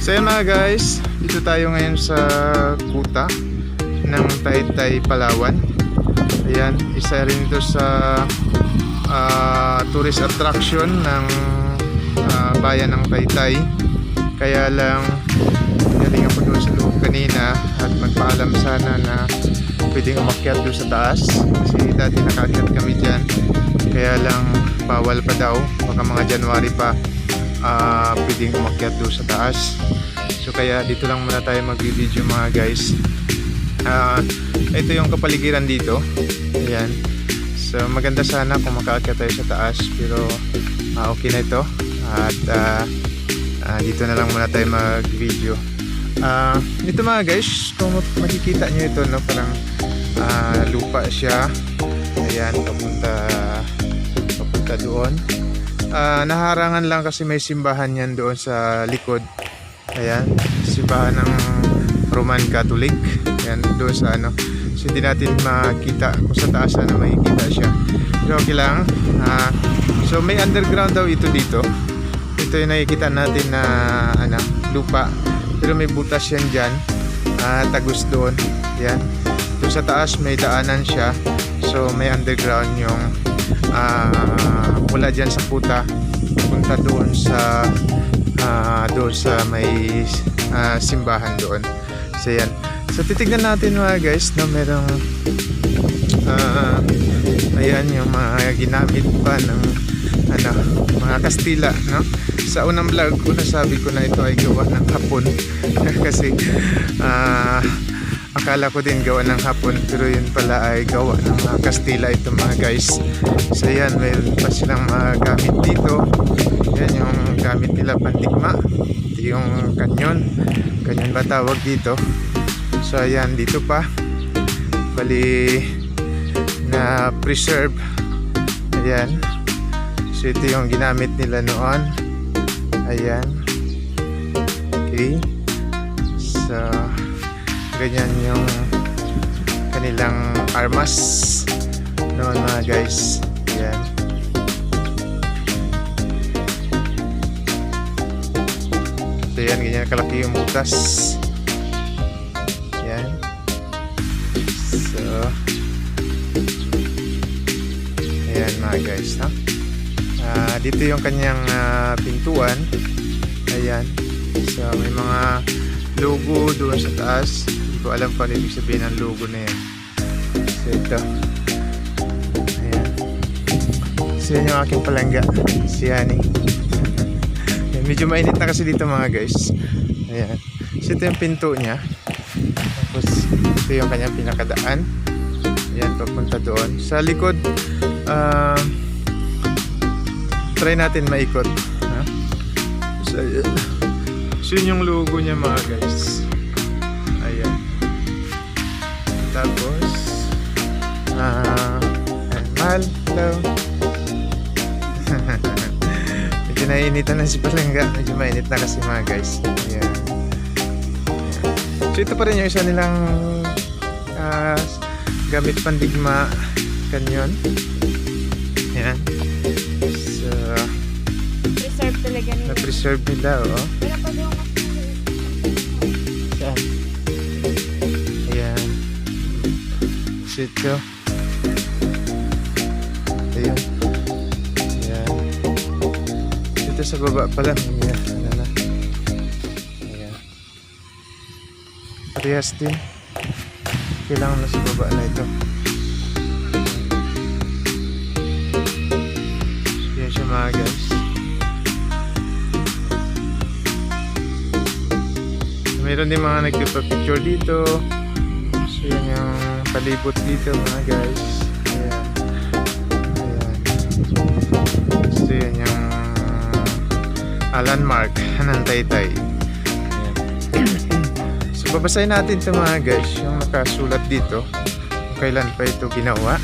So yun mga guys, dito tayo ngayon sa Kuta ng Taytay, Palawan. Ayan, isa rin ito sa ah, tourist attraction ng ah, bayan ng Taytay. Kaya lang, galing ako doon sa loob kanina at magpaalam sana na pwedeng umakyat doon sa taas. Kasi dati nakaakyat kami dyan. Kaya lang, bawal pa daw. Baka mga January pa ah pwedeng umakyat doon sa taas. So kaya dito lang muna tayo mag-video mga guys. Ah, ito yung kapaligiran dito. Ayan. So maganda sana kung makaakyat tayo sa taas pero ah, okay na ito. At ah, ah, dito na lang muna tayo mag-video. Ah, ito mga guys, kung makikita nyo ito, no, parang ah, lupa siya. Ayan, papunta papunta doon. Ah, naharangan lang kasi may simbahan yan doon sa likod. Ayan, simbahan ng Roman Catholic. Ayan, doon sa ano. So hindi natin makita kung sa taas na makikita siya. Pero okay lang. Ah, so may underground daw ito dito. Ito yung nakikita natin na ano, lupa. Pero may butas yan dyan. Ah, tagus doon. Ayan. Doon sa taas may daanan siya. So may underground yung ah mula dyan sa puta punta doon sa ah, doon sa may ah, simbahan doon. So yan. So titignan natin mga guys no merong ah, ayan yung mga ginamit pa ng ano, mga Kastila no? Sa unang vlog ko nasabi ko na ito ay gawa ng hapon. Kasi ah akala ko din gawa ng hapon pero yun pala ay gawa ng mga Kastila ito mga guys. So yan mayroon pa silang mga gamit dito. Yan yung gamit nila pandigma. Ito yung kanyon. Kanyon ba tawag dito? So ayan dito pa. Bali na preserve. Ayan. So ito yung ginamit nila noon. Ayan. Okay. So ganyan yung kanilang armas noon mga guys. Yan. So yan ganyan kalaki yung butas. Yan. So ayan mga guys no? Ah, dito yung kanyang ah, pintuan. Ayan. So may mga logo doon sa taas ko alam kung ano ibig sabihin ng logo na yan. So ito. Ayan. So yan yung aking palangga si Yani Ayan, medyo mainit na kasi dito mga guys. Ayan. So ito yung pinto niya. Tapos ito yung kanyang pinakadaan. Ayan papunta doon. Sa likod um, try natin maikot ha? so ayan. So yun yung logo niya mga guys. Ah, uh, mahal, hello. Medyo naiinitan na si Palangga. Medyo mainit na kasi mga guys. Ayan. Ayan. So ito pa rin yung isa nilang ah, gamit pandigma kanyon. Ayan. So, Preserve talaga nila. na-preserve nila, oh. Saan? Ayan. Sityo. Ayan. Ayan. Dito sa baba pala. Ayan. Ano na. Ayan. Parehas din. Kailangan na sa baba na ito. Ayan siya mga guys. Meron din mga nagpipicture dito. So yan yung palibot dito mga guys. So yan yung ah, landmark ng Taytay. So babasahin natin ito mga guys. Yung nakasulat dito. Kung kailan pa ito ginawa.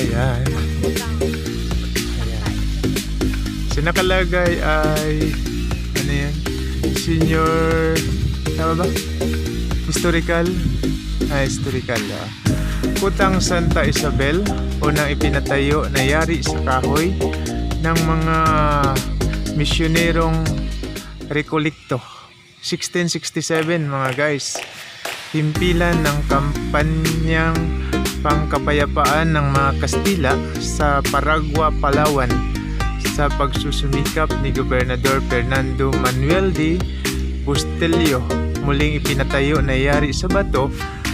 Ayan. Ayan. So nakalagay ay ano yan? Senior tama ba? Historical ah, historical ah. Kutang Santa Isabel unang ipinatayo na yari sa kahoy ng mga Misyonerong Recolecto 1667 mga guys. Himpilan ng kampanyang pangkapayapaan ng mga Kastila sa Paragua, Palawan sa pagsusumikap ni Gobernador Fernando Manuel de Bustillo muling ipinatayo na yari sa bato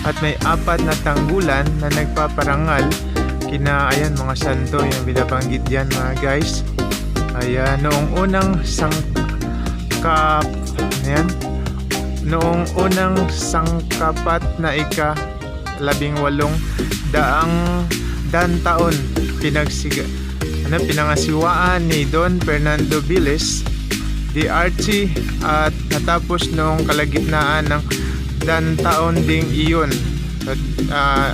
at may apat na tanggulan na nagpaparangal. Kina ayan mga santo yung binabanggit yan mga guys. Ayan noong unang sangkap ayan. Noong unang sangkapat na ika labing walong daang dan taon pinagsiga ano, pinangasiwaan ni Don Fernando Viles Archie at natapos noong kalagitnaan ng dan taon ding iyon at ah,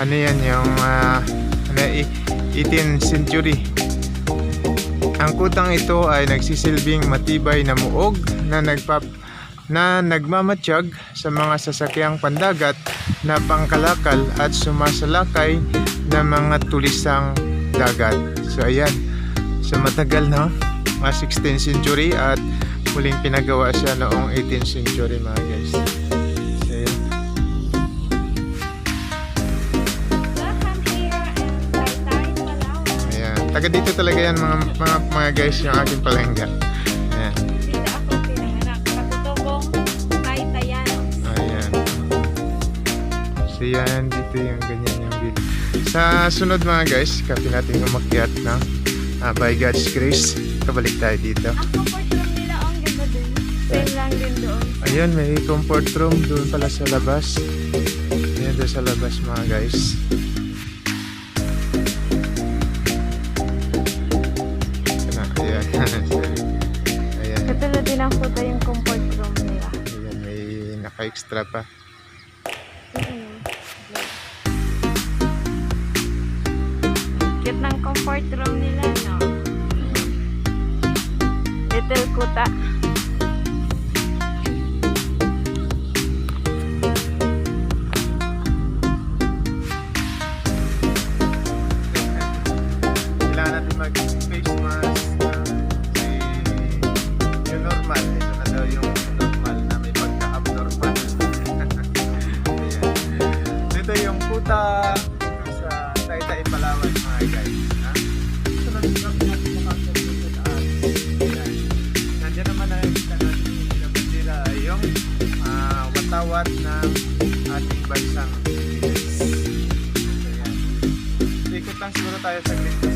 ano yan yung ah, ano, i- 18th century ang kutang ito ay nagsisilbing matibay na muog na nagpap na nagmamatsyag sa mga sasakyang pandagat na pangkalakal at sumasalakay na mga tulisang dagat. So ayan, so matagal na, mga 16th century at muling pinagawa siya noong 18th century mga guys. Taga dito talaga yan mga, mga, mga guys yung aking palengga. Ayan. Ayan. So yan, dito yung ganyan yung view. Sa sunod mga guys, kapi natin umakyat ng ah, by God's grace. Kabalik tayo dito. Ang comfort room nila, oh, ang ganda dun. Same lang din doon. Ayun, may comfort room doon pala sa labas. Ayan doon sa labas mga guys. Ayan, Katulad din ang puta yung comfort room nila. ayan, may naka-extra pa. Cute ng comfort room nila, no? Little kuta. Bansang Pilipinas Ayan. Ikot lang siguro tayo sa glit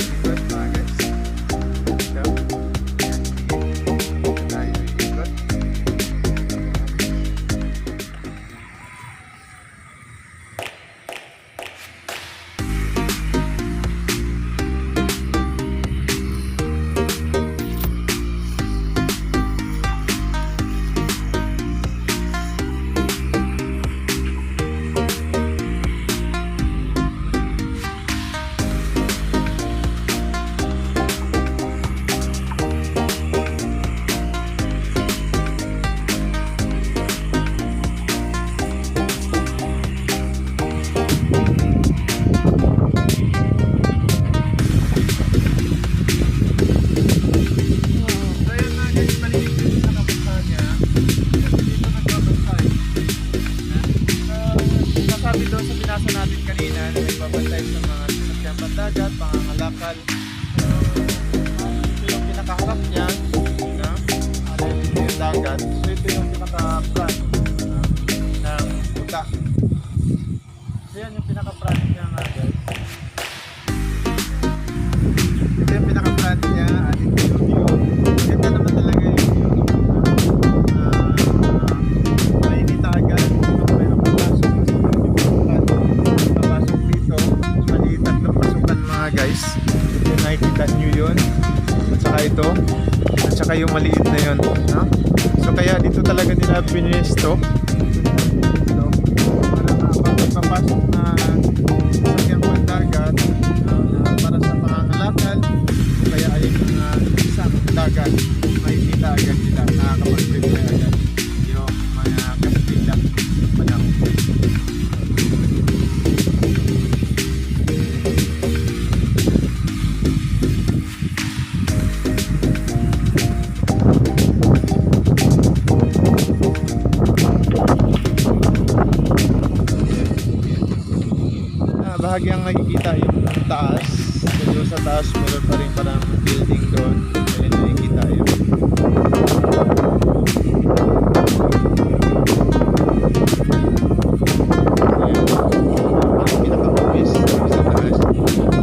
talaga nila pinisto. Sa taas, meron pa rin parang building doon. Ayun, nakikita yun.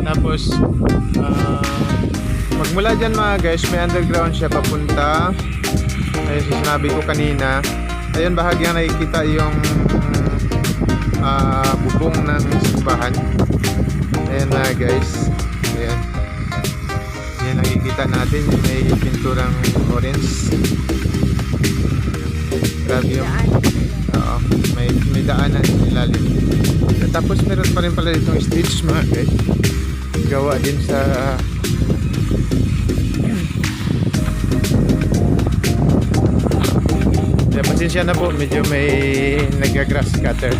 Tapos, ah, magmula dyan mga guys, may underground siya papunta. Ayun, sinabi ko kanina. Ayun, bahagyang nakikita yung ah, bubong ng simbahan. Ayan na guys. Ayan. Ayan nakikita natin yung may pinturang orange. Grabe yung. Oo, may, may daanan ilalim. Tapos meron pa rin pala ditong stage mga guys. Gawa din sa Kaya pasensya na po, medyo may nag-grass cutter.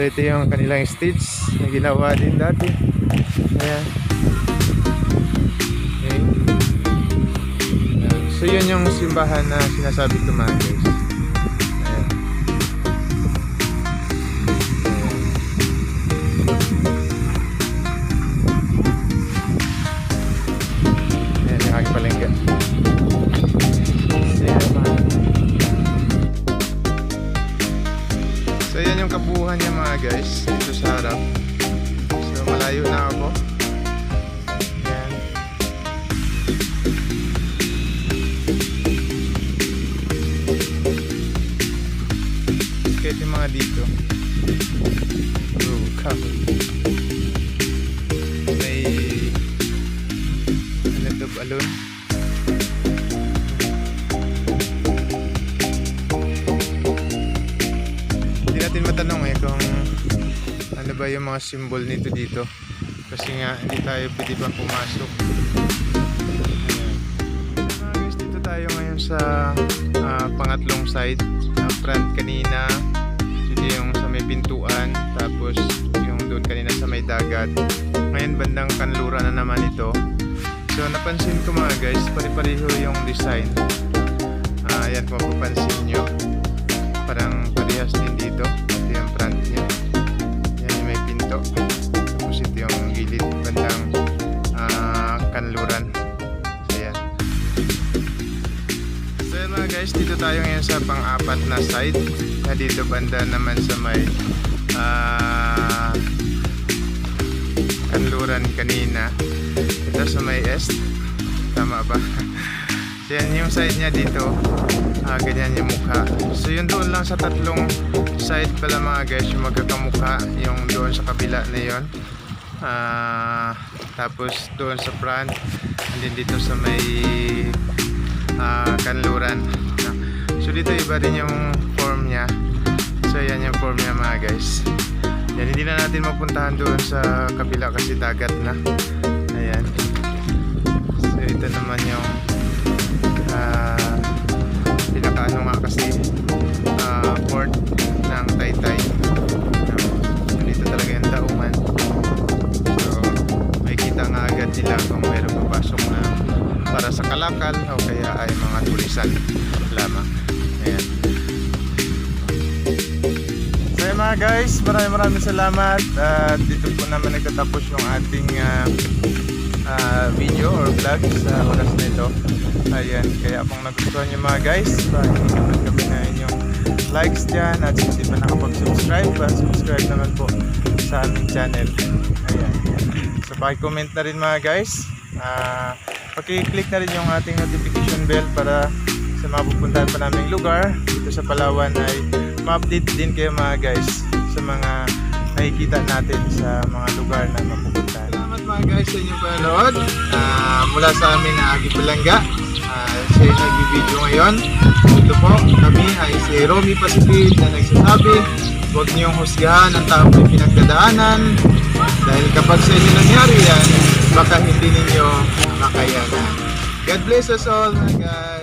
So ito yung kanilang stage na ginawa din dati. Ayan. Okay. So yun yung simbahan na sinasabi ko mga guys. Yung kabuuhan niya mga guys dito sa harap. So malayo na ako. Yan. Kahit yung mga dito. Oh, kahoy. Ano ba yung mga symbol nito dito. Kasi nga hindi tayo pwede pa pumasok. Ayan. Guys, dito tayo ngayon sa ah, pangatlong side. Sa front kanina. Dito yung sa may pintuan. Tapos yung doon kanina sa may dagat. Ngayon bandang kanlura na naman ito. So napansin ko mga guys, pare-pareho yung design. Ah, ayan kung mapapansin nyo parang parehas din guys dito tayo ngayon sa pang-apat na side na dito banda naman sa may ah, kanluran kanina ito sa may est tama ba so yan yung side niya dito Ah, ganyan yung mukha. So yun doon lang sa tatlong side pala mga guys yung magkakamukha. Yung doon sa kabila na yun. Ah, tapos doon sa front. And then dito sa may ah, kanluran. So dito iba rin yung form niya. So yan yung form niya mga guys. Yan, hindi na natin mapuntahan doon sa kabila kasi dagat na. Ayan. So ito naman yung ah, pinakaano nga kasi ah, port ng Taytay so, dito talaga yung daungan so may kita nga agad nila kung mayroong na para sa kalakal o kaya ay mga tulisan lamang mga guys. Maraming maraming salamat. At dito po naman nagtatapos yung ating ah, ah, video or vlog sa oras na ito. Ayan kaya kung nagustuhan nyo mga guys pakinggan kami na inyong likes dyan. At hindi pa nakapag-subscribe pa subscribe naman po sa aming channel. Ayan so pakicomment na rin mga guys. Ah, pakiclick na rin yung ating notification bell para sa mga pupuntahan pa naming lugar dito sa Palawan ay ma-update din kayo mga guys sa mga nakikita natin sa mga lugar na mapupuntahan. Salamat mga guys sa inyong panonood. Ah, mula sa amin na Agi Palangga. Uh, siya yung nagbibideo ngayon. Ito po, kami ay si Romy Pasipid na nagsasabi huwag niyong husgahan ang taong may pinagdadaanan dahil kapag sa inyo nangyari yan, baka hindi ninyo makayanan. God bless us all mga guys.